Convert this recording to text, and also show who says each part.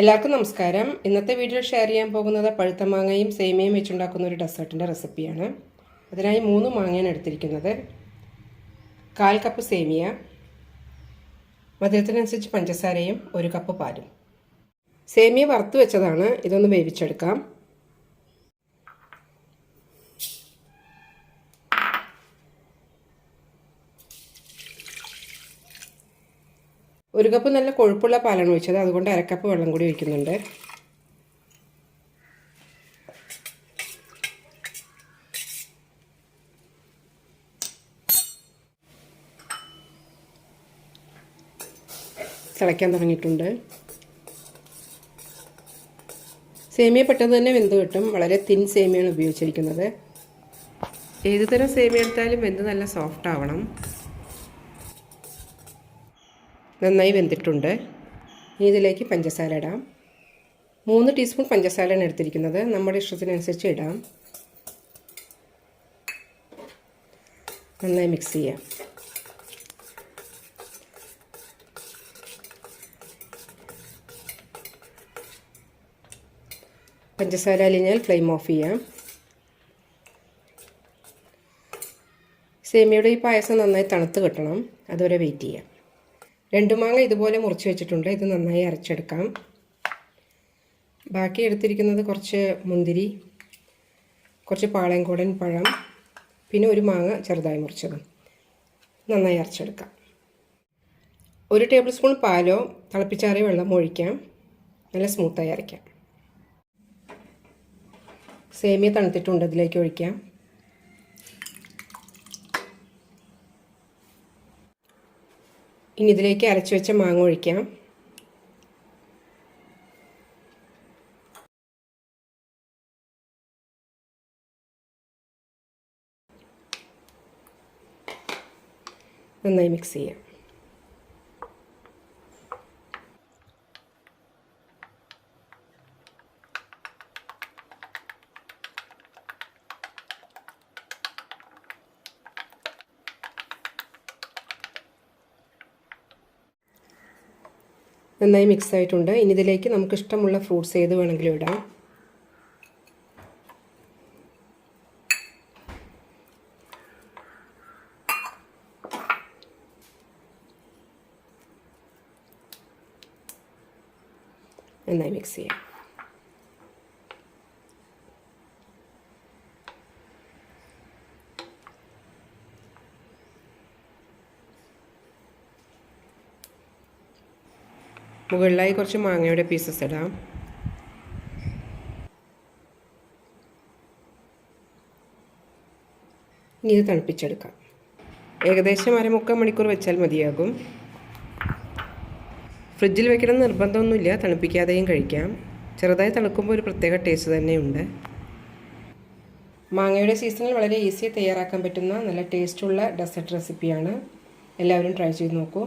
Speaker 1: എല്ലാവർക്കും നമസ്കാരം. ഇന്നത്തെ വീഡിയോ ഷെയർ ചെയ്യാൻ പോകുന്നത് പഴുത്ത മാങ്ങയും സേമിയയും വെച്ചുണ്ടാക്കുന്ന ഒരു ഡെസേർട്ടിന്റെ റെസിപ്പിയാണ്. അതിനായി മൂന്ന് മാങ്ങയാണ് എടുത്തിരിക്കുന്നത്. കാൽ കപ്പ് സേമിയ മധുരത്തിനനുസരിച്ച് പഞ്ചസാരയും ഒരു കപ്പ് പാലും. സേമിയ വറുത്ത് വെച്ചതാണ്. ഇതൊന്ന് വേവിച്ചെടുക്കാം. ഒരു കപ്പ് നല്ല കൊഴുപ്പുള്ള പാലാണ് ഒഴിച്ചത്. അതുകൊണ്ട് അരക്കപ്പ് വെള്ളം കൂടി ഒഴിക്കുന്നുണ്ട്. തിളയ്ക്കാൻ തുടങ്ങിയിട്ടുണ്ട്. സേമിയ പെട്ടെന്ന് തന്നെ വെന്ത് കിട്ടും. വളരെ തിൻ സേമിയാണ് ഉപയോഗിച്ചിരിക്കുന്നത്. ഏതുതരം സേമിയ എടുത്താലും വെന്ത് നല്ല സോഫ്റ്റ് ആവണം. നന്നായി വെന്തിട്ടുണ്ട്. ഇനി ഇതിലേക്ക് പഞ്ചസാര ഇടാം. മൂന്ന് ടീസ്പൂൺ പഞ്ചസാരയാണ് എടുത്തിരിക്കുന്നത്. നമ്മുടെ ഇഷ്ടത്തിനനുസരിച്ച് ഇടാം. നന്നായി മിക്സ് ചെയ്യാം. പഞ്ചസാര അലിഞ്ഞാൽ ഫ്ലെയിം ഓഫ് ചെയ്യാം. സേമിയയുടെ ഈ പായസം നന്നായി തണുത്ത് കിട്ടണം. അതുവരെ വെയിറ്റ് ചെയ്യാം. രണ്ട് മാങ്ങ ഇതുപോലെ മുറിച്ച് വെച്ചിട്ടുണ്ട്. ഇത് നന്നായി അരച്ചെടുക്കാം. ബാക്കി എടുത്തിരിക്കുന്നത് കുറച്ച് മുന്തിരി കുറച്ച് പാളയംകോടൻ പഴം പിന്നെ ഒരു മാങ്ങ ചെറുതായി മുറിച്ചതും. നന്നായി അരച്ചെടുക്കാം. ഒരു ടേബിൾ സ്പൂൺ പാലോ തിളപ്പിച്ചാറിയ വെള്ളം ഒഴിക്കാം. നല്ല സ്മൂത്തായി അരയ്ക്കാം. സേമിയ തണുത്തിട്ടുണ്ട് ഇതിലേക്ക് ഒഴിക്കാം. ഇനി ഇതിലേക്ക് അരച്ചു വെച്ച മാങ്ങ ഒഴിക്കാം. നന്നായി മിക്സ് ചെയ്യാം. നന്നായി മിക്സ് ആയിട്ടുണ്ട്. ഇനി ഇതിലേക്ക് നമുക്ക് ഇഷ്ടമുള്ള ഫ്രൂട്ട്സ് ഏത് വേണമെങ്കിലും ഇടാം. നന്നായി മിക്സ് ചെയ്യാം. മുകളിലായി കുറച്ച് മാങ്ങയുടെ പീസസ് ഇടാം. ഇനി ഇത് തണുപ്പിച്ചെടുക്കാം. ഏകദേശം അരമുക്കാൽ മണിക്കൂർ വെച്ചാൽ മതിയാകും. ഫ്രിഡ്ജിൽ വെക്കണം നിർബന്ധമൊന്നുമില്ല തണുപ്പിക്കാതെയും കഴിക്കാം. ചെറുതായി തണുക്കുമ്പോൾ ഒരു പ്രത്യേക ടേസ്റ്റ് തന്നെയുണ്ട്. മാങ്ങയുടെ സീസണിൽ വളരെ ഈസി തയ്യാറാക്കാൻ പറ്റുന്ന നല്ല ടേസ്റ്റുള്ള ഡെസേർട്ട് റെസിപ്പിയാണ് എല്ലാവരും ട്രൈ ചെയ്ത് നോക്കൂ.